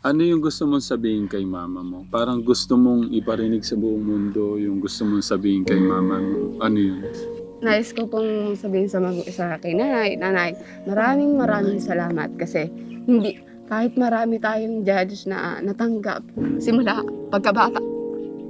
Ano yung gusto mong sabihin kay mama mo? Parang gusto mong iparinig sa buong mundo yung gusto mong sabihin kay mama mo. Ano yun? Nais ko pong sabihin sa, mag- sa akin, nanay, nanay, maraming maraming salamat kasi hindi, kahit marami tayong judge na natanggap simula pagkabata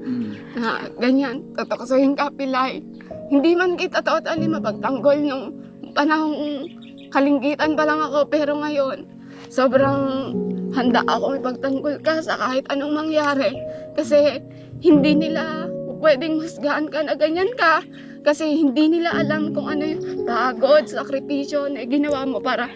Mm. na ganyan, totoksohin ka pilay. Hindi man kita totally mapagtanggol nung panahong kalinggitan pa lang ako pero ngayon sobrang handa ako ipagtanggol ka sa kahit anong mangyari kasi hindi nila pwedeng husgahan ka na ganyan ka kasi hindi nila alam kung ano yung pagod, sakripisyo na ginawa mo para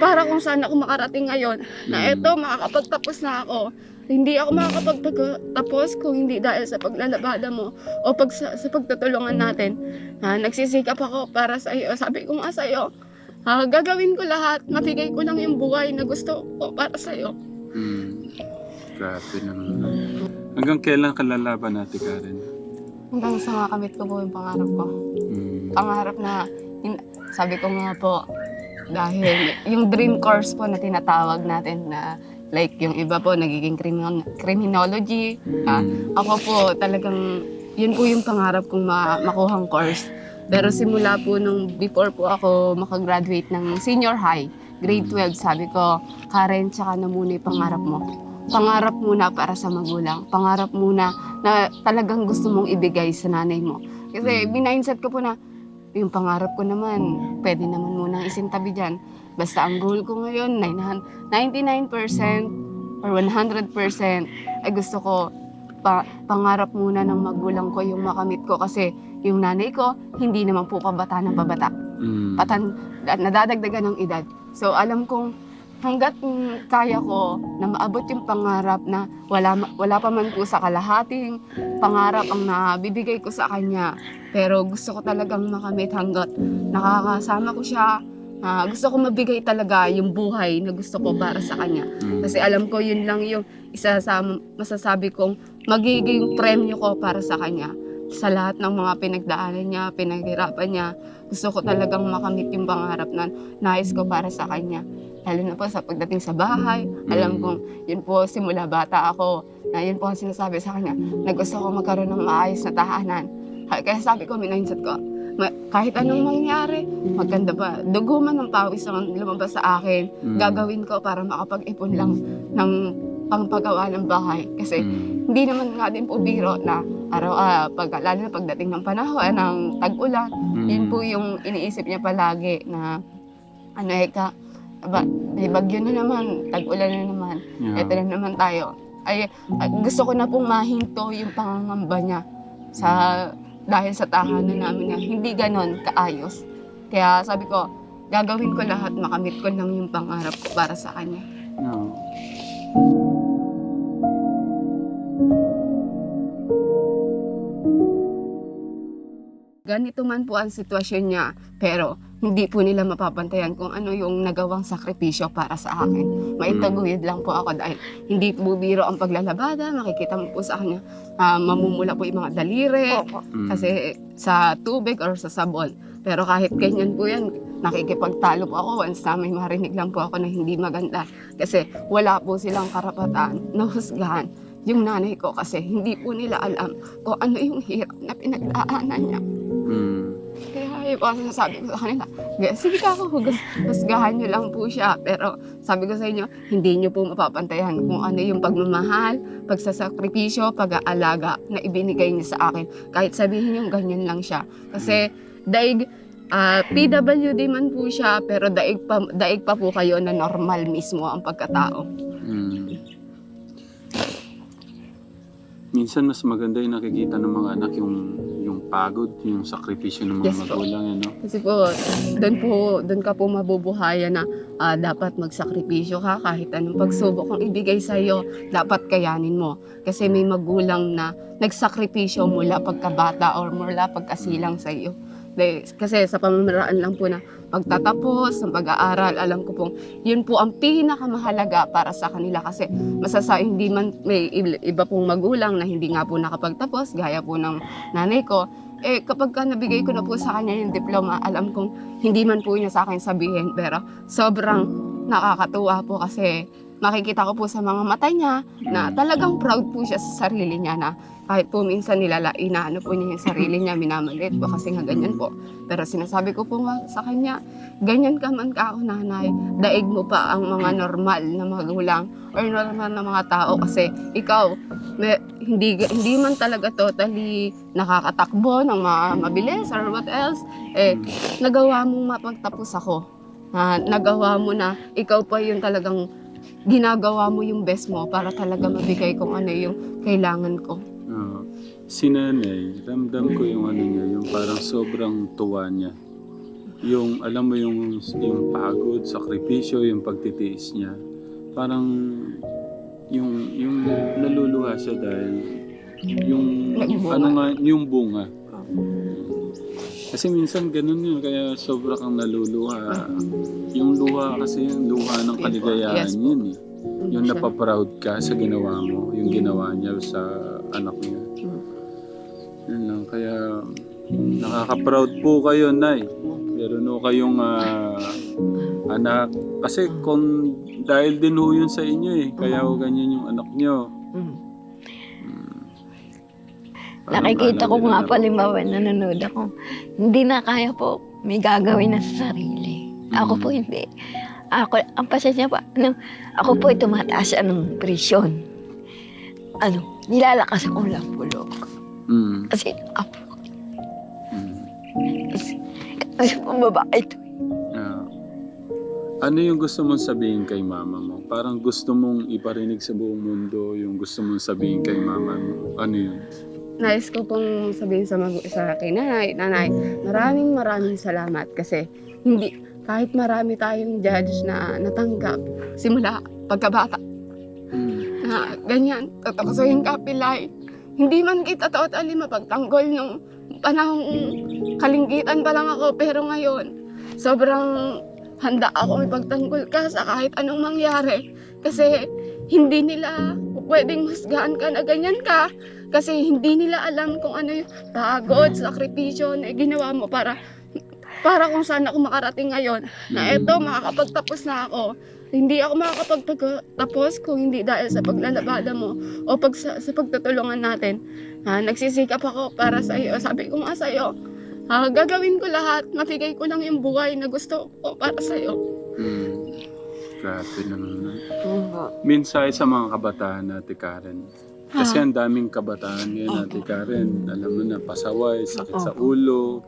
para kung saan ako makarating ngayon na Mm. eto makakapagtapos na ako hindi ako makakapagtapos kung hindi dahil sa paglalabada mo o pag sa, sa pagtutulungan natin. Ha, nagsisikap ako para sa iyo. Sabi ko nga sa iyo, ha, gagawin ko lahat. Mabigay ko lang yung buhay na gusto ko para sa iyo. Mm. Grabe naman. Hanggang kailan ka lalaban natin, Karen? Hanggang sa makamit ko po yung pangarap ko. Mm. Pangarap na, sabi ko nga po, dahil yung dream course po na tinatawag natin na like yung iba po nagiging crimin- criminology, ha, Mm. Ako po talagang, yun po yung pangarap kong ma- makuhang course. Pero simula po nung before po ako makagraduate ng senior high, grade 12, sabi ko, Karen, tsaka na muna yung pangarap mo. Pangarap muna para sa magulang. Pangarap muna na talagang gusto mong ibigay sa nanay mo. Kasi binindset ko po na, yung pangarap ko naman, pwede naman munang isintabi dyan. Basta ang goal ko ngayon, 900 99% or 100% ay gusto ko pa, pangarap muna ng magulang ko yung makamit ko kasi yung nanay ko hindi naman po pabata ng pabata. Mm. Patan, da- nadadagdagan ng edad. So alam kong hanggat kaya ko na maabot yung pangarap na wala, wala pa man po sa kalahating pangarap ang nabibigay ko sa kanya. Pero gusto ko talagang makamit hanggat nakakasama ko siya. Ah, gusto ko mabigay talaga yung buhay na gusto ko para sa kanya. Mm. Kasi alam ko yun lang yung isa sa masasabi kong magiging premyo ko para sa kanya. Sa lahat ng mga pinagdaanan niya, pinaghirapan niya, gusto ko talagang makamit yung pangarap na nais ko para sa kanya. Lalo na po sa pagdating sa bahay, alam kong yun po simula bata ako, na yun po ang sinasabi sa kanya, na gusto ko magkaroon ng maayos na tahanan. Ha- Kaya sabi ko, minindset ko, kahit anong mangyari, maganda ba, dugo man ng pawis ang lumabas sa akin, Mm. gagawin ko para makapag-ipon lang ng pangpagawa ng bahay. Kasi Mm. hindi naman nga din po biro na araw, ah, pag, lalo na pagdating ng panahon, ng tag-ulan, Mm. yun po yung iniisip niya palagi na ano eka, ba, may bagyo na naman, tag-ulan na naman, Yeah. eto na naman tayo. Ay, ay, gusto ko na pong mahinto yung pangangamba niya sa dahil sa tahanan namin na hindi ganon kaayos. Kaya sabi ko, gagawin ko lahat, makamit ko lang yung pangarap ko para sa kanya. No. Ganito man po ang sitwasyon niya, pero hindi po nila mapapantayan kung ano yung nagawang sakripisyo para sa akin. Maitaguyod lang po ako dahil hindi po biro ang paglalabada. Makikita mo po sa kanya, ah, mamumula po yung mga daliri Mm. kasi sa tubig or sa sabon. Pero kahit ganyan po yan, nakikipagtalo po ako once na may marinig lang po ako na hindi maganda. Kasi wala po silang karapatan na husgahan yung nanay ko kasi hindi po nila alam kung ano yung hirap na pinagdaanan niya. Mm. Kaya po ang sinasabi ko sa kanila. "Sige, ka ako, husgahan niyo lang po siya. Pero sabi ko sa inyo, hindi niyo po mapapantayan kung ano yung pagmamahal, pagsasakripisyo, pag-aalaga na ibinigay niya sa akin. Kahit sabihin niyo ganyan lang siya. Kasi daig, ah, PWD man po siya, pero daig pa, daig pa po kayo na normal mismo ang pagkatao. Mm. Minsan mas maganda yung nakikita ng mga anak yung pagod, yung sakripisyo ng mga Yes po. magulang, ano? Kasi po, doon po, doon ka po mabubuhayan na ah, dapat magsakripisyo ka kahit anong pagsubok ang ibigay sa iyo, dapat kayanin mo. Kasi may magulang na nagsakripisyo mula pagkabata or mula pagkasilang sa iyo. Kasi sa pamamaraan lang po na pagtatapos ng pag-aaral, alam ko pong yun po ang pinakamahalaga para sa kanila kasi masasa hindi man may iba pong magulang na hindi nga po nakapagtapos gaya po ng nanay ko. Eh kapag ka nabigay ko na po sa kanya yung diploma, alam kong hindi man po niya sa akin sabihin pero sobrang nakakatuwa po kasi makikita ko po sa mga mata niya na talagang proud po siya sa sarili niya na kahit po minsan nilala, inaano po niya yung sarili niya, minamalit po kasi nga ganyan po. Pero sinasabi ko po nga sa kanya, ganyan ka man ka ako nanay, daig mo pa ang mga normal na magulang or normal na mga tao kasi ikaw, may, hindi hindi man talaga totally nakakatakbo ng mga mabilis or what else, eh, nagawa mong mapagtapos ako. Na nagawa mo na ikaw pa yung talagang ginagawa mo yung best mo para talaga mabigay kung ano yung kailangan ko. Ah, si nanay, ramdam ko yung ano niya, yung parang sobrang tuwa niya. Yung, alam mo yung, yung pagod, sakripisyo, yung pagtitiis niya. Parang, yung, yung naluluha siya dahil, yung, ano nga, yung bunga. Kasi minsan ganun yun, kaya sobra kang naluluha. Yung luha kasi yung luha ng kaligayahan Yes po. yun eh. Yung napaproud ka sa ginawa mo, yung ginawa niya sa anak niya. Mm. Yun lang, kaya nakaka-proud po kayo, Nay. Meron ho kayong ah, anak. Kasi kung dahil din ho yun sa inyo eh, kaya ho ganyan yung anak niyo. Mm. Nakikita ko nga na- po, halimbawa, nanonood ako. Hindi na kaya po, may gagawin na sa sarili. Ako po Mm. hindi. Ako, ang pasensya po, ano, ako po ay tumataas ng presyon. Ano, nilalakas akong lampulog. Mm, Kasi, ako, mm. kasi po babae ito. Ah. ano yung gusto mong sabihin kay mama mo? Parang gusto mong iparinig sa buong mundo yung gusto mong sabihin kay mama mo. Ano yun? Nais ko pong sabihin sa, mag- sa akin, nanay, nanay, maraming maraming salamat kasi hindi, kahit marami tayong judge na natanggap simula pagkabata. Na ganyan, tatakasuhin ka pilay. Hindi man kita totally mapagtanggol nung panahong kalinggitan pa lang ako pero ngayon sobrang handa ako ipagtanggol ka sa kahit anong mangyari. Kasi hindi nila pwedeng husgahan ka na ganyan ka kasi hindi nila alam kung ano yung pagod, sakripisyo na ginawa mo para para kung saan ako makarating ngayon na eto makakapagtapos na ako hindi ako makakapagtapos kung hindi dahil sa paglalabada mo o pag sa, sa pagtutulungan natin. Ha, nagsisikap ako para sa iyo. Sabi ko nga sa iyo, ha, gagawin ko lahat. Mabigay ko lang yung buhay na gusto ko para sa iyo. Mm. Grabe naman. Minsay sa mga kabataan natin, Karen. Kasi ang daming kabataan ngayon natin, Karen. Alam mo na, pasaway, sakit sa ulo.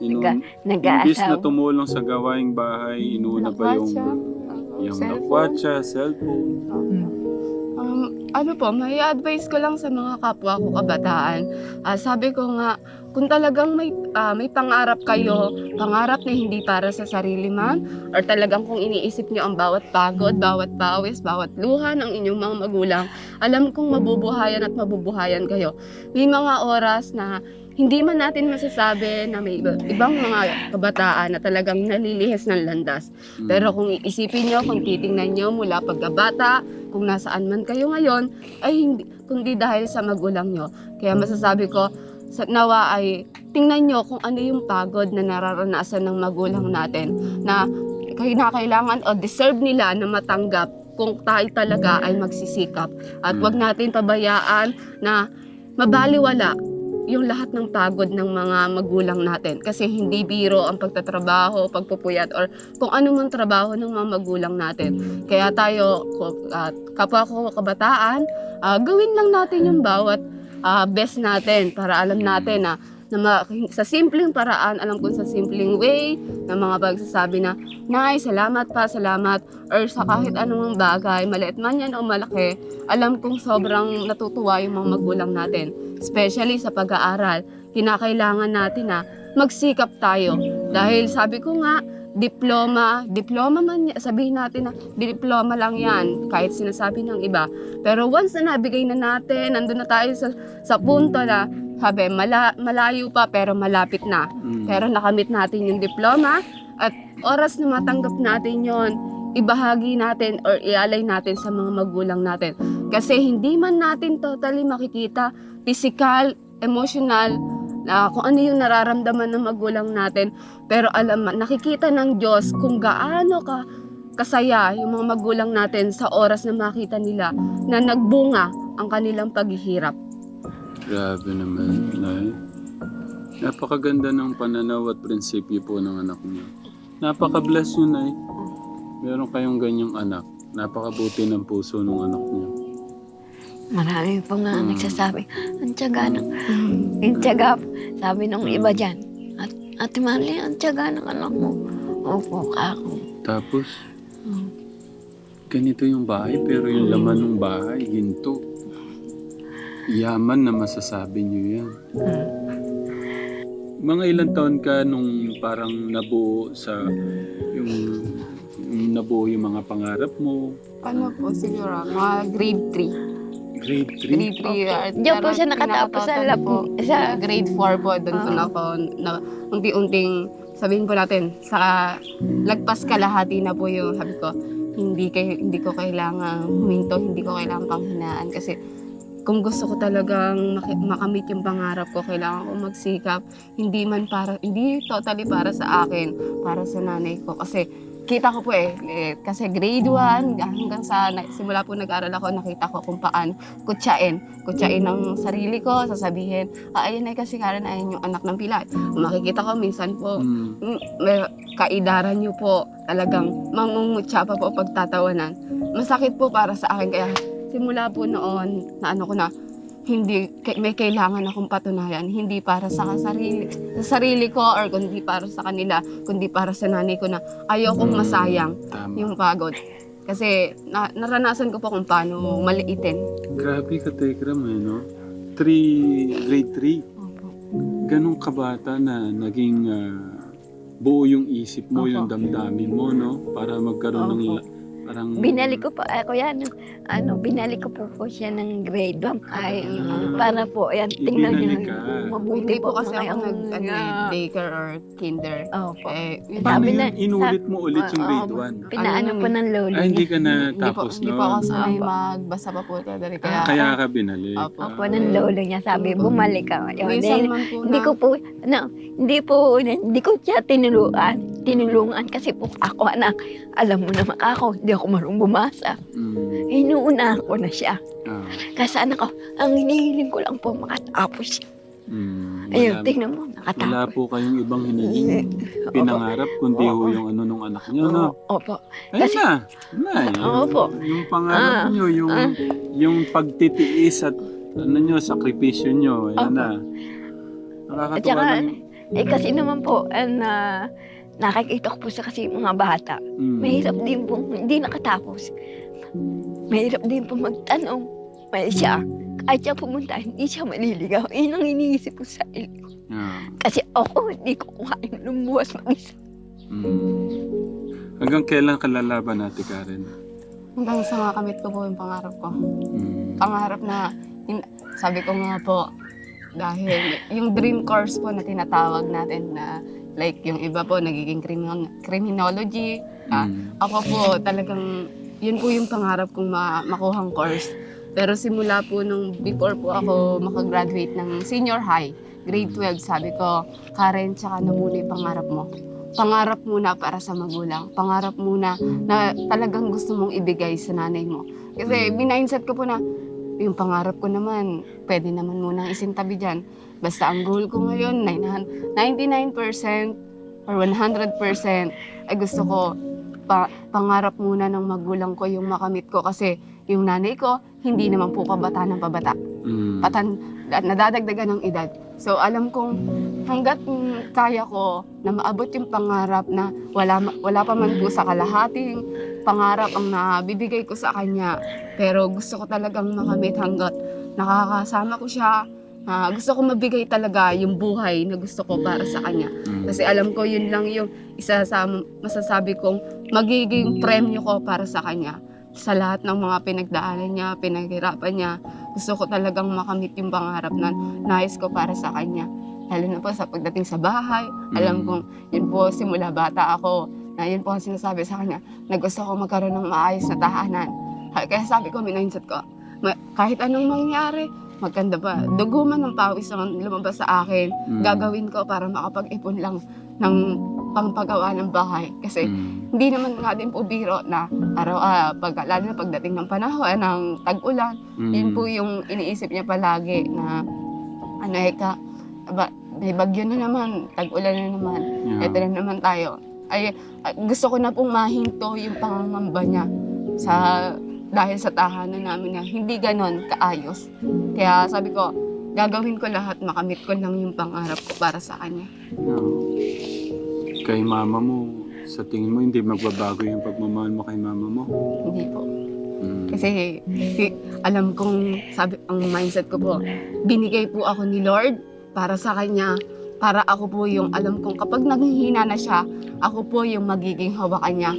Inun, Naga- imbis na tumulong sa gawaing bahay, inuna pa yung, yung nakwatsa, cellphone. Um, ano po, may advice ko lang sa mga kapwa ko kabataan. Ah, sabi ko nga, kung talagang may, ah, may pangarap kayo, pangarap na hindi para sa sarili man, or talagang kung iniisip nyo ang bawat pagod, bawat pawis, bawat luha ng inyong mga magulang, alam kong mabubuhayan at mabubuhayan kayo. May mga oras na hindi man natin masasabi na may iba- ibang mga kabataan na talagang nalilihis ng landas. Mm. Pero kung iisipin nyo, kung titingnan nyo mula pagkabata, kung nasaan man kayo ngayon, ay hindi, kundi dahil sa magulang nyo. Kaya masasabi ko, sa nawa ay tingnan nyo kung ano yung pagod na nararanasan ng magulang natin na kailangan o deserve nila na matanggap kung tayo talaga ay magsisikap. At Mm. wag natin pabayaan na mabaliwala yung lahat ng pagod ng mga magulang natin. Kasi hindi biro ang pagtatrabaho, pagpupuyat, or kung ano man trabaho ng mga magulang natin. Kaya tayo, at kapwa ko kabataan, ah, gawin lang natin yung bawat ah, best natin para alam natin na, na ma- sa simpleng paraan, alam kong sa simpleng way, na mga pagsasabi na, Nay, salamat pa, salamat, or sa kahit anumang bagay, maliit man yan o malaki, alam kong sobrang natutuwa yung mga magulang natin. Especially sa pag-aaral, kinakailangan natin na magsikap tayo. Dahil sabi ko nga, diploma, diploma man, sabihin natin na diploma lang yan, kahit sinasabi ng iba. Pero once na nabigay na natin, nandun na tayo sa, sa punto na, sabi, mala, malayo pa pero malapit na. Mm. Pero nakamit natin yung diploma at oras na matanggap natin yon ibahagi natin or ialay natin sa mga magulang natin. Kasi hindi man natin totally makikita physical, emotional, na kung ano yung nararamdaman ng magulang natin. Pero alam, nakikita ng Diyos kung gaano ka kasaya yung mga magulang natin sa oras na makita nila na nagbunga ang kanilang paghihirap. Grabe naman, Nay. Napakaganda ng pananaw at prinsipyo po ng anak niyo. Napaka-bless niyo, Nay. Meron kayong ganyang anak. Napakabuti ng puso ng anak niyo. Marami po nga Mm. nagsasabi, ang tiyaga ng, ang tiyaga, sabi nung iba dyan, at, Ate Marley, ang tiyaga ng anak mo. Opo, ako. Tapos, Mm. ganito yung bahay, pero yung laman ng bahay, ginto. Yaman na masasabi niyo yan. Mm. Mga ilang taon ka nung parang nabuo sa yung, yung nabuo yung mga pangarap mo? Ano po siguro, mga grade 3. Grade 3? Grade 3. at Diyan po siya nakatapos sa lab, po, sa, grade 4 po, doon po Ah. na ako, na, unti-unting, sabihin po natin, sa lagpas kalahati na po yung, sabi ko, hindi, kay, hindi ko kailangan huminto, hindi ko kailangan panghinaan kasi kung gusto ko talagang maki- makamit yung pangarap ko, kailangan ko magsikap. Hindi man para, hindi totally para sa akin, para sa nanay ko. Kasi kita ko po eh, eh, kasi grade 1 hanggang sa na- simula po nag-aral ako, nakita ko kung paano kutsain. Kutsain ng sarili ko, sasabihin, ah, ayun ay kasi Karen, ayun yung anak ng pilay. Makikita ko minsan po, Mm. mm, may kaidaran niyo po talagang mangungutya pa po pagtatawanan. Masakit po para sa akin kaya simula po noon na ano ko na hindi may kailangan akong patunayan hindi para sa sarili sa sarili ko or kundi para sa kanila kundi para sa nanay ko na ayokong Mm. masayang Tama. yung pagod kasi na, naranasan ko po kung paano maliitin Grabe ka, Tekram, eh, no? Three, grade 3. Ganong kabata na naging ah, buo yung isip mo, Opo. yung damdamin mo, no? Para magkaroon ng Opo. la- parang... binalik ko po, ako yan, ano, binalik ko po po siya ng grade 1. Ay, Ah. para po, ayan, tingnan niyo. Ka. Mabuti hindi po kasi ako nag ano, eh, ah, daycare or kinder Opo. eh yun- Paano Sabi yun? na- Inulit mo ulit yung Ah, grade ah, 1? Pinaano Ano po ng lolo Ay, hindi niya. ka na hindi po, tapos hindi po ako nun. sanay Opo. magbasa pa po talaga kaya, Ah, kaya ka binalik. Opo. Ah. ng lolo niya. Sabi, Opo. bumalik ka. Yun, minsan dahil man po hindi na ko po, ano, hindi po, hindi ko siya tinulungan. Tinulungan kasi po ako anak. Alam mo naman ako, hindi ako marunong bumasa. Mm. Inuunahan ko na siya. Ah. Kasi anak ko, ang hinihiling ko lang po makatapos siya. Mm. Ayun, Wala- tingnan mo, Wala nakatapos. po kayong ibang hinihingi. Opo. Pinangarap, kundi ho Oo. yung ano nung anak niyo, no? Opo. Ayun Kasi- na. Nay, Opo. Yung pangarap Ah, nyo, yung, ah. yung pagtitiis at ano nyo, sakripisyo nyo. Ayan Opo. na. At Nakakatuwa saka, lang. eh kasi naman po, na nakikita ko po sa kasi mga bata. Mm. Mahirap din po, hindi nakatapos. Mahirap din po magtanong. May siya, kahit siya pumunta, hindi siya maliligaw. Yun ang iniisip ko sa sarili ko. Ah. Kasi ako, hindi ko kayang lumuwas mag-isa. Mm. Hanggang kailan ka lalaban natin, Karen? hanggang sa makamit ko po yung pangarap ko Mm. pangarap na hin- sabi ko nga po dahil yung dream course po na tinatawag natin na like yung iba po nagiging crimin- criminology. Ah, Mm. ako po talagang yun po yung pangarap kong ma- makuhang course. Pero simula po nung before po ako makagraduate ng senior high grade 12 sabi ko Karen tsaka na muna yung pangarap mo. Pangarap muna para sa magulang. Pangarap muna na talagang gusto mong ibigay sa nanay mo. Kasi binindset ko po na yung pangarap ko naman, pwede naman munang isintabi dyan. Basta ang goal ko ngayon, 900 99% or 100% ay gusto ko pa, pangarap muna ng magulang ko yung makamit ko kasi yung nanay ko, hindi naman po pabata ng pabata. Mm. Patan, nadadagdagan ng edad. So alam kong hanggat kaya ko na maabot yung pangarap na wala, wala pa man po sa kalahating pangarap ang nabibigay ko sa kanya. Pero gusto ko talagang makamit hanggat nakakasama ko siya. Na gusto ko mabigay talaga yung buhay na gusto ko para sa kanya. Mm. Kasi alam ko yun lang yung isa sa masasabi kong magiging premyo ko para sa kanya. Sa lahat ng mga pinagdaanan niya, pinaghirapan niya, gusto ko talagang makamit yung pangarap na nais ko para sa kanya. Lalo na po sa pagdating sa bahay, alam Mm. kong yun po simula bata ako, na yun po ang sinasabi sa kanya, na gusto ko magkaroon ng maayos na tahanan. Ha- Kaya sabi ko, minindset ko, kahit anong mangyari, maganda ba, dugo man ng pawis ang lumabas sa akin, Mm. gagawin ko para makapag-ipon lang ng pangpagawa ng bahay. Kasi Mm. hindi naman nga din po biro na araw, ah, pag, lalo na pagdating ng panahon, ah, ng tag-ulan, Mm. yun po yung iniisip niya palagi na, ano eka, ba, may bagyo na naman, tag-ulan na naman, Yeah. ito na naman tayo. Ay, gusto ko na pong mahinto yung pangangamba niya sa dahil sa tahanan namin na hindi ganon kaayos. Kaya sabi ko, gagawin ko lahat, makamit ko lang yung pangarap ko para sa kanya. Oo. Kay mama mo, sa tingin mo hindi magbabago yung pagmamahal mo kay mama mo? Hindi po. Mm. Kasi si- alam kong sabi ang mindset ko po, binigay po ako ni Lord para sa kanya, para ako po yung alam kong kapag nanghihina na siya, ako po yung magiging hawakan niya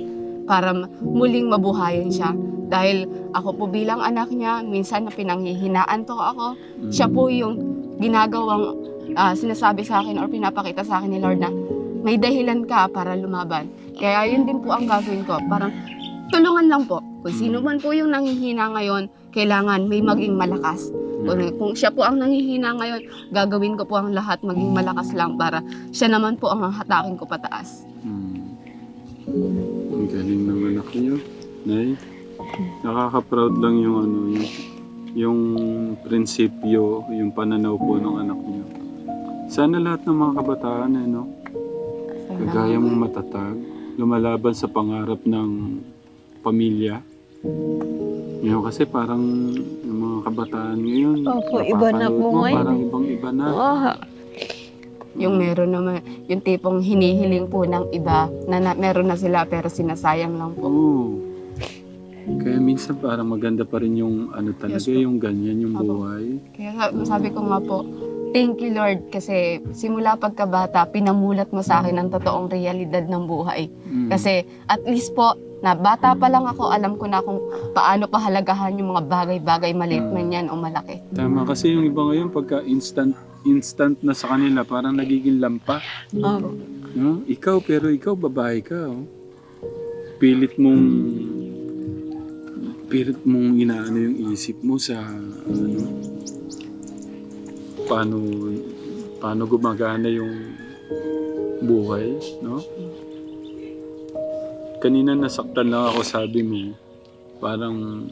para muling mabuhayan siya. Dahil ako po bilang anak niya, minsan na pinanghihinaan to ako, Mm. siya po yung ginagawang ah, sinasabi sa akin or pinapakita sa akin ni Lord na may dahilan ka para lumaban. Kaya yun din po ang gagawin ko. Parang tulungan lang po. Kung sino man po yung nanghihina ngayon, kailangan may maging malakas. Kung, Yeah. kung siya po ang nanghihina ngayon, gagawin ko po ang lahat maging malakas lang para siya naman po ang hatakin ko pataas. Mm. Ang galing ng anak niyo. Nay, nakaka-proud lang yung ano, yung, yung prinsipyo, yung pananaw po ng anak niyo. Sana lahat ng mga kabataan, eh, no? Kagaya mong matatag, lumalaban sa pangarap ng pamilya. Ngayon kasi parang yung mga kabataan ngayon, Opo, iba na napapanood po mo, ngayon Parang ibang-iba na. Ah, Yung meron naman, yung tipong hinihiling po ng iba na, na meron na sila pero sinasayang lang po. Oo. Kaya minsan parang maganda pa rin yung ano talaga, Yes po. yung ganyan, yung Opo. buhay. Kaya sa- sabi ko nga po, thank you Lord kasi simula pagkabata, pinamulat mo sa akin ang totoong realidad ng buhay. Mm. Kasi at least po, na bata pa lang ako, alam ko na kung paano pahalagahan yung mga bagay-bagay, maliit Mm. man yan o malaki. Tama kasi yung iba ngayon pagka instant instant na sa kanila parang nagiging lampa. No? Ikaw pero ikaw babae ka. Oh. Pilit mong pilit mong inaano yung isip mo sa ano paano paano gumagana yung buhay, no? Kanina nasaktan lang ako sabi mo parang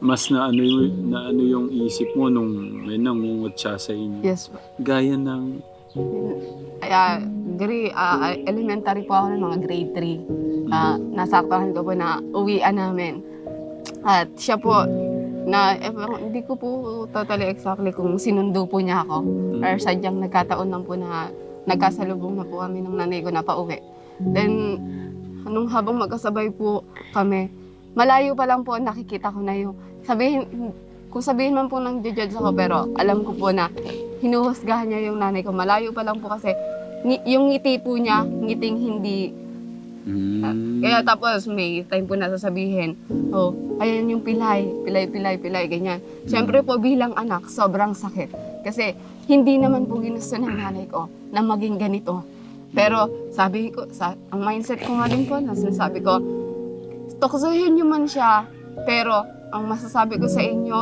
mas na ano yung, na ano yung isip mo nung may nangungot siya sa inyo. Yes po. Gaya ng Kaya, grade, ah, elementary po ako ng mga grade 3. Ah, nasaktahan ko po na uwian namin. At siya po, na, eh, hindi ko po totally exactly kung sinundo po niya ako. Or sadyang nagkataon lang po na nagkasalubong na po kami ng nanay ko na pauwi. Then, nung habang magkasabay po kami, malayo pa lang po nakikita ko na yung, sabihin, kung sabihin man po ng judge ako, pero alam ko po na hinuhusgahan niya yung nanay ko. Malayo pa lang po kasi yung ngiti po niya, ngiting hindi. Mm. Kaya tapos may time po na sasabihin, oh, ayan yung pilay, pilay, pilay, pilay, ganyan. Siyempre po bilang anak, sobrang sakit. Kasi hindi naman po ginusto ng nanay ko na maging ganito. Pero sabi ko, sa, ang mindset ko nga din po, na sinasabi ko, tuksohin niyo man siya, pero ang masasabi ko sa inyo,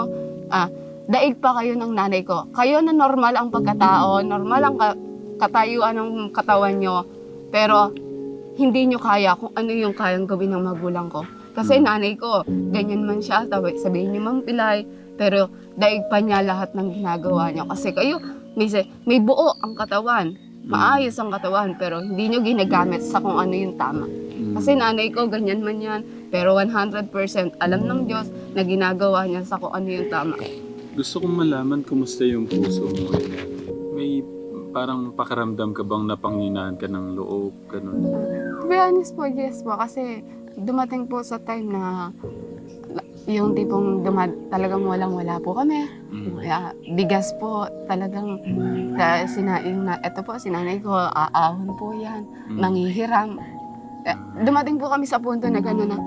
ah, daig pa kayo ng nanay ko. Kayo na normal ang pagkatao, normal ang ka- katayuan ng katawan nyo, pero hindi nyo kaya kung ano yung kayang gawin ng magulang ko. Kasi Mm. nanay ko, ganyan man siya, tawi, sabihin niyo mang pilay, pero daig pa niya lahat ng ginagawa niya. Kasi kayo, may, may buo ang katawan, maayos ang katawan, pero hindi nyo ginagamit sa kung ano yung tama. Mm. Kasi nanay ko, ganyan man yan, pero 100% alam ng Diyos na ginagawa niya sa kung ano yung tama. Gusto kong malaman kumusta yung puso mo ngayon. Parang pakaramdam ka bang napanghinaan ka ng loob, ganun. To be honest po, yes po. Kasi dumating po sa time na yung tipong dumad, talagang walang-wala po kami. Mm. Kaya bigas po talagang sa sina, yung na, eto po, sinanay ko, aahon po yan, Mm. manghihiram. Eh, dumating po kami sa punto na gano'n na,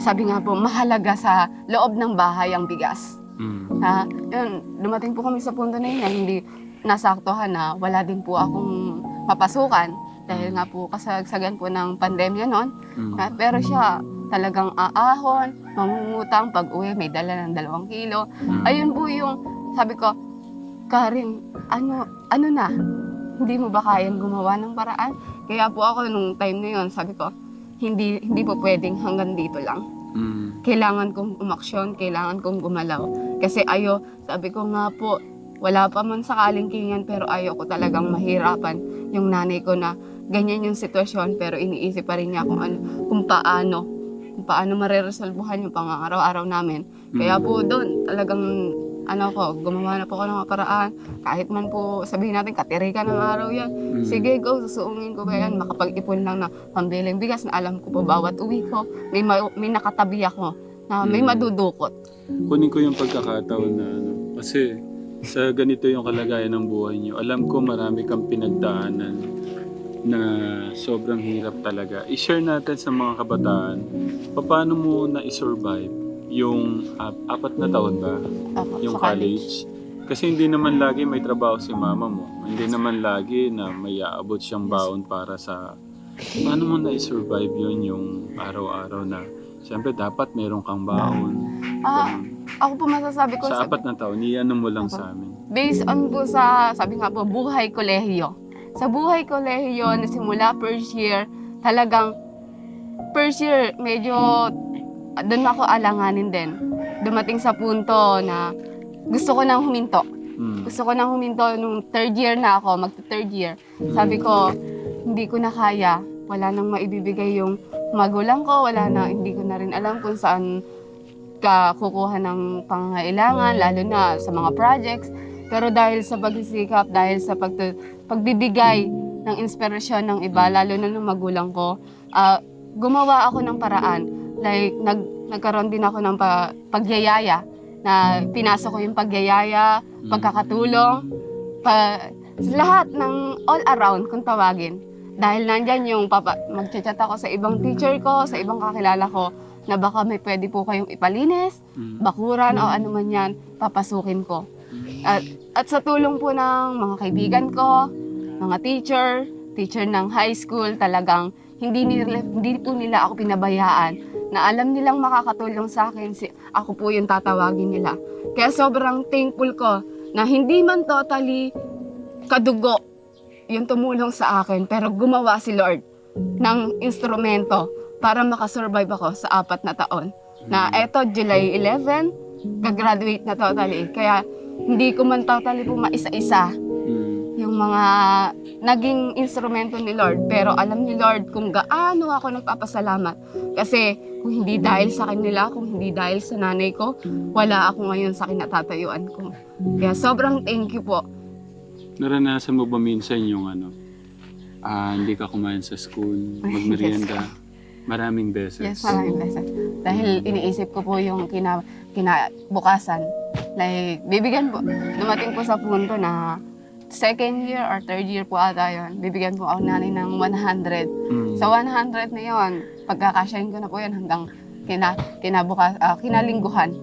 sabi nga po, mahalaga sa loob ng bahay ang bigas. Mm. Ha, yun, dumating po kami sa punto na yun na hindi nasaktohan na wala din po akong mapasukan dahil nga po kasagsagan po ng pandemya noon. Mm. Pero siya talagang aahon, mangungutang pag uwi may dala ng dalawang kilo. Mm. Ayun po yung sabi ko, Karen, ano, ano na? hindi mo ba kayang gumawa ng paraan? Kaya po ako nung time na yon sabi ko, hindi hindi po pwedeng hanggang dito lang. Mm. Kailangan kong umaksyon, kailangan kong gumalaw. Kasi ayo, sabi ko nga po, wala pa man sa kalingkingan pero ayaw ko talagang mahirapan yung nanay ko na ganyan yung sitwasyon pero iniisip pa rin niya kung ano, kung paano, kung paano mareresolbuhan yung pang-araw-araw namin. Kaya Mm. po doon, talagang ano ko, gumawa na po ako ng mga paraan. Kahit man po sabihin natin, katirikan ng araw yan. Mm. Sige, go, susuungin ko ba yan? Makapag-ipon lang na pambiling bigas na alam ko po bawat uwi ko. May, ma- may nakatabi ako na may Mm. madudukot. Kunin ko yung pagkakataon na ano. Kasi sa ganito yung kalagayan ng buhay niyo, alam ko marami kang pinagdaanan na sobrang hirap talaga. I-share natin sa mga kabataan, paano mo na-survive yung ap- apat na taon ba? Ako, Yung sa college? Kasi hindi naman lagi may trabaho si mama mo. Hindi naman lagi na may aabot siyang baon para sa... Paano mo na-survive yun yung araw-araw na... Siyempre, dapat meron kang baon. Ah, ako po masasabi ko, Sa sa, apat na taon, iyan mo lang sa amin. based on po sa, sabi nga po, buhay kolehiyo. Sa buhay kolehiyo, na simula first year, talagang first year, medyo doon ako alanganin din. Dumating sa punto na gusto ko nang huminto. Mm. Gusto ko nang huminto nung third year na ako, magta-third year. Sabi ko, hindi ko na kaya. Wala nang maibibigay yung magulang ko. Wala na, hindi ko na rin alam kung saan ka kukuha ng pangangailangan, lalo na sa mga projects. Pero dahil sa pagsisikap, dahil sa pag, pagbibigay ng inspirasyon ng iba, lalo na ng magulang ko, ah, gumawa ako ng paraan. Like, nag, nagkaroon din ako ng pa, pagyayaya na pinasok ko yung pagyayaya, pagkakatulong, pa, lahat ng all around kung tawagin. Dahil nandyan yung papa, magchat-chat ako sa ibang teacher ko, sa ibang kakilala ko, na baka may pwede po kayong ipalinis, Mm. bakuran o ano man yan, papasukin ko. At, at sa tulong po ng mga kaibigan ko, mga teacher, teacher ng high school, talagang hindi, nila, hindi po nila ako pinabayaan na alam nilang makakatulong sa akin, si, ako po yung tatawagin nila. Kaya sobrang thankful ko na hindi man totally kadugo yung tumulong sa akin, pero gumawa si Lord ng instrumento para makasurvive ako sa apat na taon. Na eto, July 11, gagraduate na totally. Kaya hindi ko man totally po maisa-isa Mm. yung mga naging instrumento ni Lord. Pero alam ni Lord kung gaano ako nagpapasalamat. Kasi kung hindi dahil sa kanila, kung hindi dahil sa nanay ko, wala ako ngayon sa kinatatayuan ko. Kaya sobrang thank you po. Naranasan mo ba minsan yung ano, ah, hindi ka kumain sa school, magmerienda? Maraming beses. Yes, maraming beses. Dahil iniisip ko po yung kina, kinabukasan. Like, bibigyan po, dumating po sa punto na second year or third year po ata yun, bibigyan po ako nanay ng 100. Mm. Sa 100 na yun, pagkakasyahin ko na po yun hanggang kina, kinabukas, ah, kinalingguhan.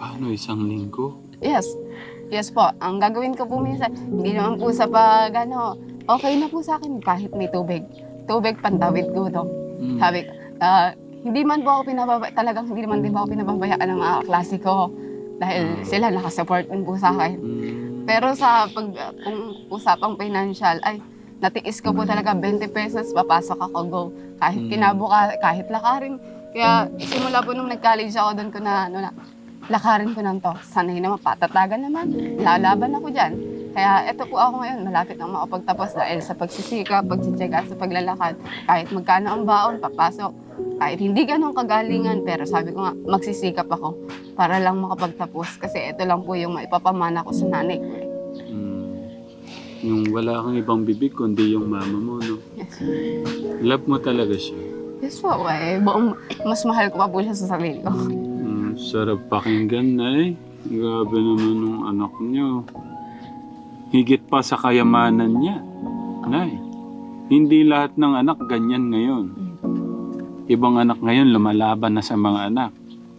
Paano isang linggo? Yes. Yes po. Ang gagawin ko po minsan, hindi naman po sa pag, ano, okay na po sa akin kahit may tubig. Tubig, pantawid gutom. Mm. Sabi, ah, hindi man po ako pinababa, talagang hindi naman din po ako pinababayaan ng mga klase ko. Dahil sila nakasupport din po sa akin. Mm. Pero sa pag, kung usapang financial, ay, natiis ko po talaga 20 pesos, papasok ako, go. Kahit kinabuka, kahit lakarin. Kaya simula po nung nag-college ako, doon ko na, ano na, lakarin ko lang to. Sanay naman, patatagan naman. Lalaban ako dyan. Kaya eto po ako ngayon, malapit na makapagtapos dahil sa pagsisikap, pagtsitsaga sa paglalakad. Kahit magkano ang baon, papasok. Kahit hindi ganun kagalingan, pero sabi ko nga, magsisikap ako para lang makapagtapos. Kasi ito lang po yung maipapamana ko sa nanay ko. Mm. Yung wala kang ibang bibig kundi yung mama mo, no? Yes. Love mo talaga siya. Yes po, eh, buong, mas mahal ko pa po siya sa sarili ko. Mm, sarap pakinggan, Nay. Grabe naman ng anak niyo. Higit pa sa kayamanan niya. Nay, hindi lahat ng anak ganyan ngayon. Ibang anak ngayon lumalaban na sa mga anak.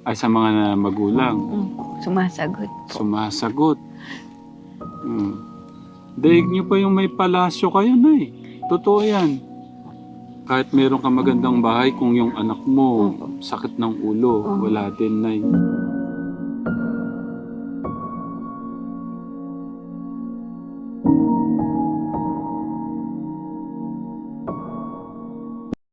Ay sa mga magulang. Mm. Sumasagot. Sumasagot. Mm. Daig niyo pa yung may palasyo kayo, Nay. Totoo yan. Kahit meron ka magandang bahay, kung yung anak mo sakit ng ulo, wala din, Nay.